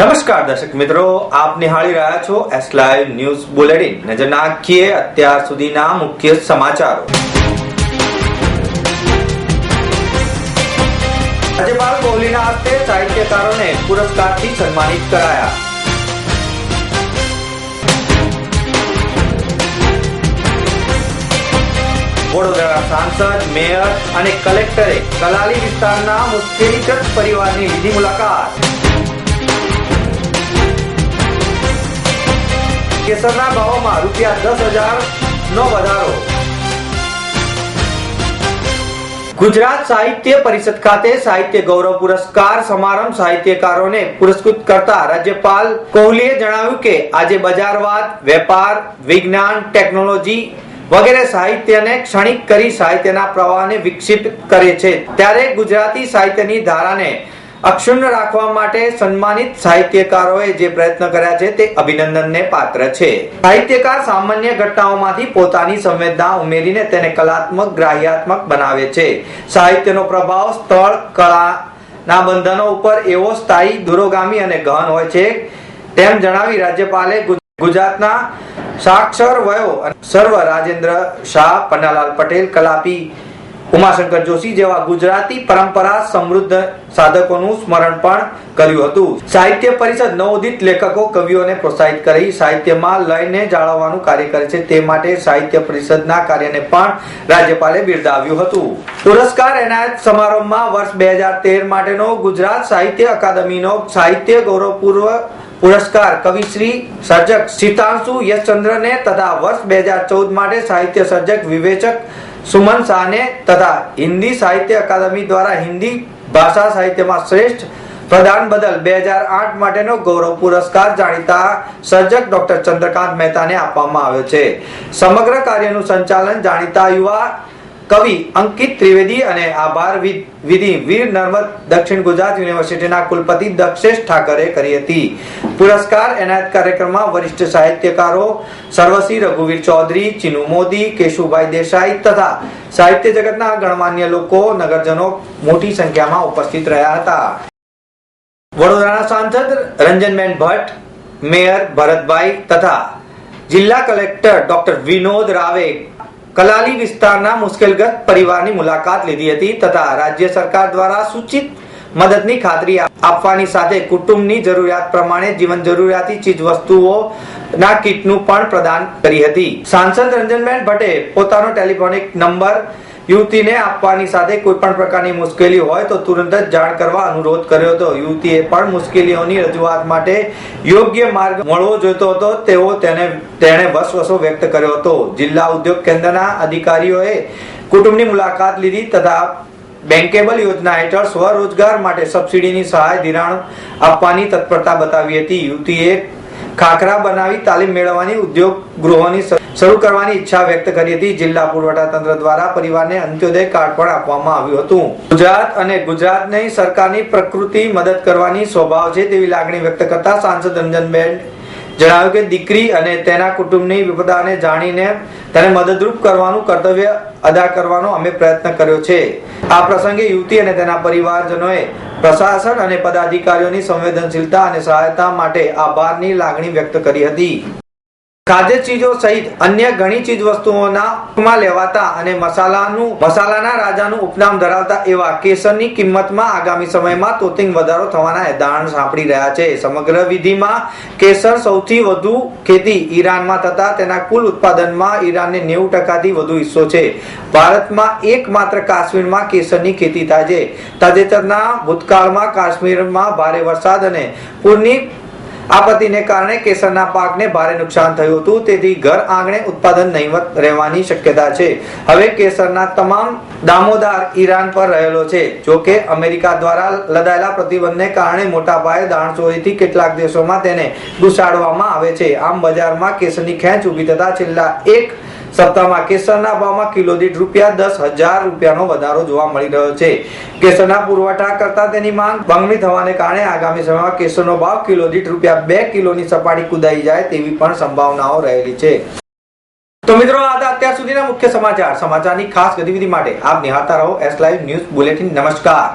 નમસ્કાર દર્શક મિત્રો, આપ નિહાળી રહ્યા છો એસ લાઈવ ન્યૂઝ બુલેટિન નજર નાખીએ અત્યાર સુધીના મુખ્ય સમાચારો. રાજ્યપાલ કોહલીના હસ્તે સાહિત્યકારોને પુરસ્કારથી સન્માનિત કરાયા. વડોદરા સાંસદ, મેયર અને કલેક્ટરે કલાલી વિસ્તારના મુશ્કેલીગ્રસ્ત પરિવારની લીધી મુલાકાત. કેસરના ભાવોમાં રૂપિયા દસ હજાર નો વધારો. ગુજરાત સાહિત્ય પરિષદ ખાતે સાહિત્ય ગૌરવ પુરસ્કાર સમારંભ સાહિત્યકારોને પુરસ્કૃત કરતા રાજ્યપાલ કોહલીએ જણાવ્યું કે આજે બજારવાદ, વેપાર, વિજ્ઞાન, ટેકનોલોજી વગેરે સાહિત્યને ક્ષણિક કરી સાહિત્યના પ્રવાહને વિકસિત કરે છે. ત્યારે ગુજરાતી સાહિત્યની ધારાને અક્ષુણ્ણ રાખવા માટે સન્માનિત સાહિત્યકારોએ જે પ્રયત્ન કર્યા છે તે અભિનંદનને પાત્ર છે. સાહિત્યકાર સામાન્ય ઘટનાઓમાંથી પોતાની સંવેદના ઉમેરીને તેને કલાત્મક, ગ્રાહ્યાત્મક બનાવે છે. સાહિત્યનો પ્રભાવ સ્થળ કળાના બંધનો ઉપર એવો સ્થાયી દૂરોગામી અને ગહન હોય છે. તેમ જણાવી રાજ્યપાલે ગુજ- ગુજરાતના સાક્ષર વયો સર્વ રાજેન્દ્ર શાહ, પન્નાલાલ પટેલ, કલાપી ઉમાશંકર જોશી જેવા ગુજરાતી પરંપરા સમૃદ્ધ સાધકોનું સ્મરણ પણ કર્યું હતું. સાહિત્ય પરિષદ નવોદિત લેખકો કવિઓને પ્રોત્સાહિત કરી સાહિત્યમાં લયને જાળવવાનું કાર્ય કરે છે તે માટે સાહિત્ય પરિષદના કાર્યને પણ રાજ્યપાલે બિરદાવ્યું હતું. પુરસ્કાર એનાયત સમારોહમાં વર્ષ બે હજાર તેર માટેનો ગુજરાત સાહિત્ય અકાદમીનો સાહિત્ય ગૌરવપૂર્વ પુરસ્કાર કવિશ્રી સર્જક સીતાંશુ યશચંદ્રને તથા વર્ષ બે હજાર ચૌદ માટે સાહિત્ય સર્જક વિવેચક સુમન શાહને તથા હિન્દી સાહિત્ય અકાદમી દ્વારા હિન્દી ભાષા સાહિત્યમાં શ્રેષ્ઠ પ્રદાન બદલ બે હજાર આઠ માટેનો ગૌરવ પુરસ્કાર જાણીતા સર્જક ડોક્ટર ચંદ્રકાંત મહેતાને આપવામાં આવ્યો છે. સમગ્ર કાર્યનું સંચાલન જાણીતા યુવા કવિ અંકિત ત્રિવેદી અને આભાર વિધિ વીર નર્મદ દક્ષિણ ગુજરાત યુનિવર્સિટીના કુલપતિ દક્ષેશ ઠાકરે કરી હતી. પુરસ્કાર એનાયત કાર્યક્રમમાં વરિષ્ઠ સાહિત્યકારો સર્વશ્રી રઘુવીર ચૌધરી, ચિનુ મોદી, કેશુભાઈ દેસાઈ તથા સાહિત્ય જગતના ગણમાન્ય લોકો, નગરજનો મોટી સંખ્યામાં ઉપસ્થિત રહ્યા હતા. વડોદરાના સાંસદ રંજનબેન ભટ્ટ, મેયર ભરતભાઈ તથા જિલ્લા કલેક્ટર ડોક્ટર વિનોદ રાવે કલાલી વિસ્તારના મુશ્કેલગ્રસ્ત પરિવારની મુલાકાત લીધી હતી તથા રાજ્ય સરકાર દ્વારા સૂચિત મદદની ખાતરી આપવાની સાથે કુટુંબની જરૂરિયાત પ્રમાણે જીવન જરૂરિયાતી ચીજ વસ્તુઓ ના કીટનું પણ પ્રદાન કરી હતી. સાંસદ રંજનબેન ભટ્ટે પોતાનો ટેલિફોનિક નંબર યુવતીને આપવાની સાથે કોઈ પણ પ્રકારની મુશ્કેલી હોય તો તુરંત જ જાણ કરવા અનુરોધ કર્યો હતો. યુવતીએ પણ મુશ્કેલીઓની રજૂઆત માટે યોગ્ય માર્ગ મળવો જોઈતો હતો. તેવો તેને, તેણે વસવસો વ્યક્ત કર્યો હતો. જિલ્લા ઉદ્યોગ કેન્દ્રના અધિકારીઓએ કુટુંબની મુલાકાત લીધી તથા બેન્કેબલ યોજના હેઠળ સ્વરોજગાર માટે સબસિડીની સહાય ધિરાણ આપવાની તત્પરતા બતાવી હતી. યુવતીએ ખાખરા બનાવી તાલીમ મેળવવાની ઉદ્યોગ ગૃહોની શરૂ કરવાની ઈચ્છા વ્યક્ત કરી હતી. જિલ્લા પુરવઠા તંત્ર દ્વારા પરિવારને અંત્યોદય કાર્ડ પણ આપવામાં આવ્યું હતું. ગુજરાત અને ગુજરાતની સરકારની પ્રકૃતિ મદદ કરવાની સ્વભાવ છે તેવી લાગણી વ્યક્ત કરતા સાંસદ રંજનબેન જણાવ્યું કે દીકરી અને તેના કુટુંબની વિપદાને જાણીને તેને મદદરૂપ કરવાનું કર્તવ્ય અદા કરવાનો અમે પ્રયત્ન કર્યો છે. આ પ્રસંગે યુવતી અને તેના પરિવારજનોએ પ્રશાસન અને પદાધિકારીઓની સંવેદનશીલતા અને સહાયતા માટે આભારની લાગણી વ્યક્ત કરી હતી. ખાદ્ય ચીજો સહિત અન્ય ઘણી ચીજ વસ્તુઓના લેવાતા અને મસાલાનું, મસાલાના રાજાનું ઉપનામ ધરાવતા એવા કેસરની કિંમતમાં આગામી સમયમાં તોતિંગ વધારો થવાના એદાણ સાંપડી રહ્યા છે. સમગ્ર વિધિમાં કેસર સૌથી વધુ ખેતી ઈરાનમાં થતા તેના કુલ ઉત્પાદનમાં ઈરાનને નેવું ટકાથી વધુ હિસ્સો છે. ભારતમાં એકમાત્ર કાશ્મીરમાં કેસરની ખેતી થાય છે. તાજેતરના ભૂતકાળમાં કાશ્મીરમાં ભારે વરસાદ અને પૂરની આપત્તિને કારણે કેસરના પાકને ભારે નુકસાન થયું હતું. તેથી ઘર આંગણે ઉત્પાદન નહીવત રહેવાની શક્યતા છે. હવે કેસરના તમામ દામોદાર ઈરાન પર રહેલો છે. જો કે અમેરિકા દ્વારા લદાયેલા પ્રતિબંધને કારણે મોટા પાયે દાણચોરીથી કેટલાક દેશોમાં તેને ઘુસાડવામાં આવે છે. આમ બજારમાં કેસરની ખેંચ ઊભી થતા છેલ્લા એક સપ્તાહમાં કેસરના ભાવમાં કિલો દીઠ રૂપિયા દસ હજાર રૂપિયાનો વધારો જોવા મળી રહ્યો છે. કેસરના પુરવઠા કરતા તેની માંગ ભંગની થવાને કારણે આગામી સમયમાં કેસરનો ભાવ કિલો દીઠ રૂપિયા બે કિલોની સપાટી કુદાઈ જાય તેવી પણ સંભાવનાઓ રહેલી છે. તો મિત્રો આ અત્યાર સુધીના મુખ્ય સમાચાર. સમાચારની ખાસ ગતિવિધિ માટે આપ નિહાળતા રહો. એસ લાઈવ ન્યૂઝ બુલેટિન નમસ્કાર.